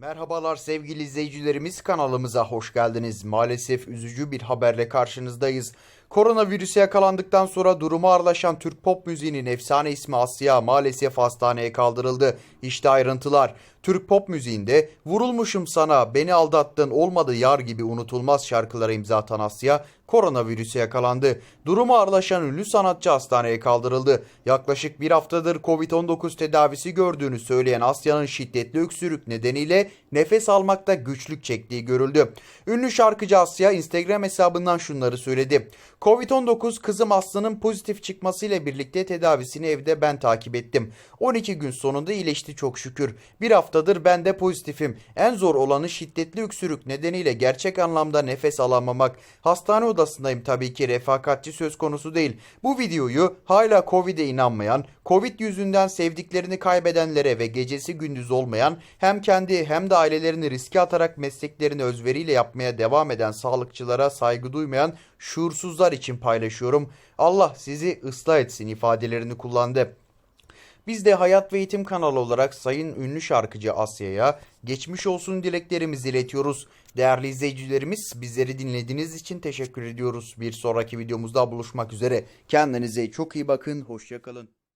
Merhabalar sevgili izleyicilerimiz kanalımıza hoş geldiniz. Maalesef üzücü bir haberle karşınızdayız. Koronavirüse yakalandıktan sonra durumu ağırlaşan Türk pop müziğinin efsane ismi Asya maalesef hastaneye kaldırıldı. İşte ayrıntılar. Türk pop müziğinde Vurulmuşum Sana, Beni Aldattın, Olmadı Yar gibi unutulmaz şarkılara imza atan Asya koronavirüse yakalandı. Durumu ağırlaşan ünlü sanatçı hastaneye kaldırıldı. Yaklaşık bir haftadır Covid-19 tedavisi gördüğünü söyleyen Asya'nın şiddetli öksürük nedeniyle nefes almakta güçlük çektiği görüldü. Ünlü şarkıcı Asya Instagram hesabından şunları söyledi. Covid-19 kızım Aslı'nın pozitif çıkmasıyla birlikte tedavisini evde ben takip ettim. 12 gün sonunda iyileşti çok şükür. Bir haftadır ben de pozitifim. En zor olanı şiddetli öksürük nedeniyle gerçek anlamda nefes alamamak. Hastane odasındayım tabii ki refakatçi söz konusu değil. Bu videoyu hala Covid'e inanmayan, Covid yüzünden sevdiklerini kaybedenlere ve gecesi gündüz olmayan hem kendi hem de ailelerini riske atarak mesleklerini özveriyle yapmaya devam eden sağlıkçılara saygı duymayan şuursuzlar için paylaşıyorum. Allah sizi ıslah etsin ifadelerini kullandı. Biz de Hayat ve Eğitim kanalı olarak sayın ünlü şarkıcı Asya'ya geçmiş olsun dileklerimizi iletiyoruz. Değerli izleyicilerimiz bizleri dinlediğiniz için teşekkür ediyoruz. Bir sonraki videomuzda buluşmak üzere. Kendinize çok iyi bakın. Hoşçakalın.